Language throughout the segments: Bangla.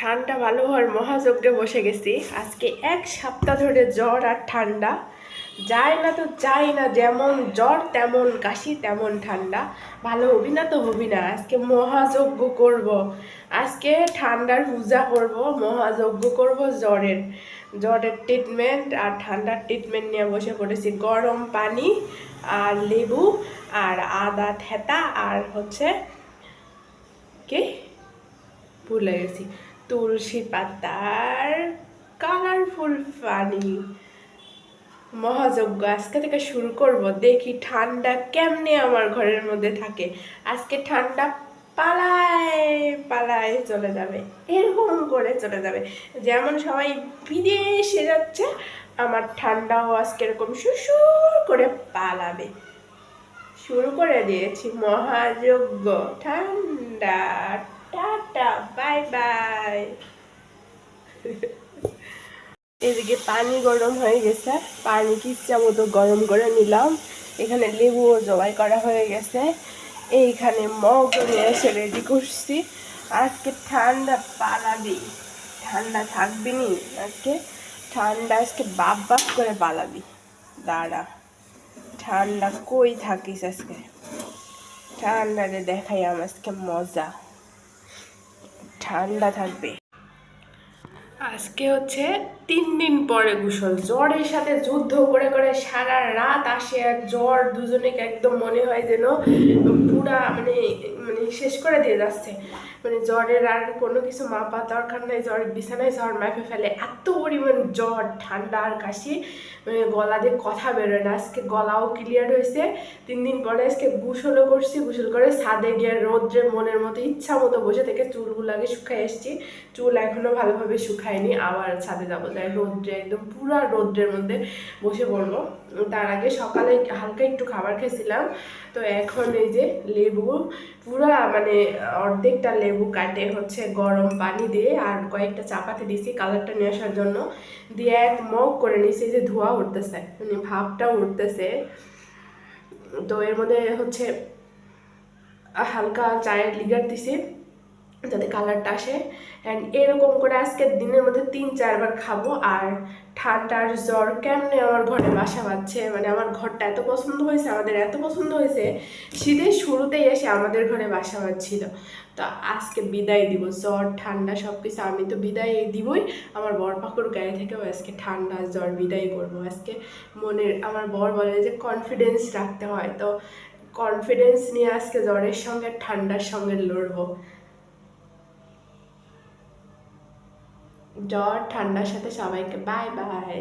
ঠান্ডা ভালো হওয়ার মহাযজ্ঞে বসে গেছি। আজকে এক সপ্তাহ ধরে জ্বর আর ঠান্ডা। যায় না তো যাই না, যেমন জ্বর তেমন কাশি তেমন ঠান্ডা। ভালো হবি না তো হবি না, আজকে মহাযজ্ঞ করব। আজকে ঠান্ডার পূজা করব, মহাযজ্ঞ করব জ্বরের। জ্বরের ট্রিটমেন্ট আর ঠান্ডার ট্রিটমেন্ট নিয়ে বসে পড়েছি। গরম পানি আর লেবু আর আদা থেতা আর হচ্ছে কি? ভুলে গেছি। তুলসী পাতার কালারফুল পানি মহাযজ্ঞ। আজকে থেকে শুরু করব। দেখি ঠান্ডা কেমনে আমার ঘরের মধ্যে থাকে। আজকে ঠান্ডা পালায় পালায় চলে যাবে। এরকম করে চলে যাবে। যেমন সবাই বিদেশে যাচ্ছে, আমার ঠান্ডাও আজকে এরকম সুসুর করে পালাবে। শুরু করে দিয়েছি মহাযজ্ঞ। ঠান্ডা। Tata, bye bye. এদিকে পানি গরম হয়ে গেছে, পানি কিচ্ছা মতো গরম করে নিলাম। এখানে লেবুও জবাই করা হয়ে গেছে। এইখানে মগ নিয়ে এসে রেডি করছি। আজকে ঠান্ডা পালাবি। ঠান্ডা থাকবি নি? আজকে ঠান্ডা, আজকে বাপ বাপ করে পালাবি। দাঁড়া। ঠান্ডা কই থাকিস আজকে? ঠান্ডারে দেখাই আমার আজকে মজা। ঠান্ডা থাকবে। আজকে হচ্ছে তিন দিন পরে গোসল। জ্বরের সাথে যুদ্ধ করে করে সারা রাত আসে আর জ্বর দুজনেকে একদম মনে হয় যেন পুরা মানে মানে শেষ করে দিয়ে যাচ্ছে। মানে জ্বরের আর কোনো কিছু মাপা দরকার নেই, জ্বর বিছানায় জ্বর মাপে ফেলে। এত পরিমাণ জ্বর, ঠান্ডা আর কাশি মানে গলা দিয়ে কথা বেরোয় না। আজকে গলাও ক্লিয়ার হয়েছে। তিন দিন পরে আজকে গোসলও করছি, গোসল করে ছাদে গিয়ে রোদ্রে মনের মতো ইচ্ছা মতো বসে থেকে চুলগুলো আগে শুকাই এসেছি চুল এখনও ভালোভাবে শুকায়নি আবার ছাদে যাব। তাই রোদ্রে একদম পুরা রোদ্রের মধ্যে বসে পড়ব। তার আগে সকালে হালকা একটু খাবার খেয়েছিলাম। তো এখন এই যে লেবু, পুরা মানে অর্ধেকটা লেবু কাটে হচ্ছে গরম পানি দিয়ে, আর কয়েকটা চাপাতে দিয়েছি কালারটা নিয়ে আসার জন্য। দিয়ে এক মগ করে নিয়েছি যে ধোয়া উঠতেছে মানে ভাবটা উঠতেছে। তো এর মধ্যে হচ্ছে হালকা চায়ের লিগার দিছি। যাতে কালারটা আসে। অ্যান্ড এরকম করে আজকের দিনের মধ্যে তিন চারবার খাব। আর ঠান্ডার জ্বর কেমনে আমার ঘরে বাসা বাঁধছে মানে আমার ঘরটা এত পছন্দ হয়েছে, আমাদের এত পছন্দ হয়েছে, শীতের শুরুতেই এসে আমাদের ঘরে বাসা বাঁধছিল। তো আজকে বিদায় দিব, জ্বর, ঠান্ডা সব কিছু আমি তো বিদায় দিবই। আমার বর পাকুর গায়ে থেকেও আজকে ঠান্ডা জ্বর বিদায় করব। আজকে মনের, আমার বর বলে যে কনফিডেন্স রাখতে হয়। তো কনফিডেন্স নিয়ে আজকে জ্বরের সঙ্গে ঠান্ডার সঙ্গে লড়বো। জ্বর, ঠান্ডার সাথে সবাইকে বাই বাই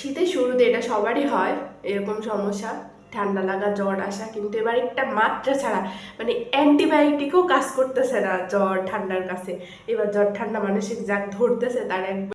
শীতের শুরুতে এটা সবারই হয়, এরকম সমস্যা। ঠান্ডা লাগা, জ্বর আসা, কিন্তু এবার একটা মাত্রা ছাড়া মানে অ্যান্টিবায়োটিকও কাজ করতেছে না জ্বর, ঠান্ডার কাছে। এবার জ্বর, ঠান্ডা মানসিক যাক ধরতেছে, তার এক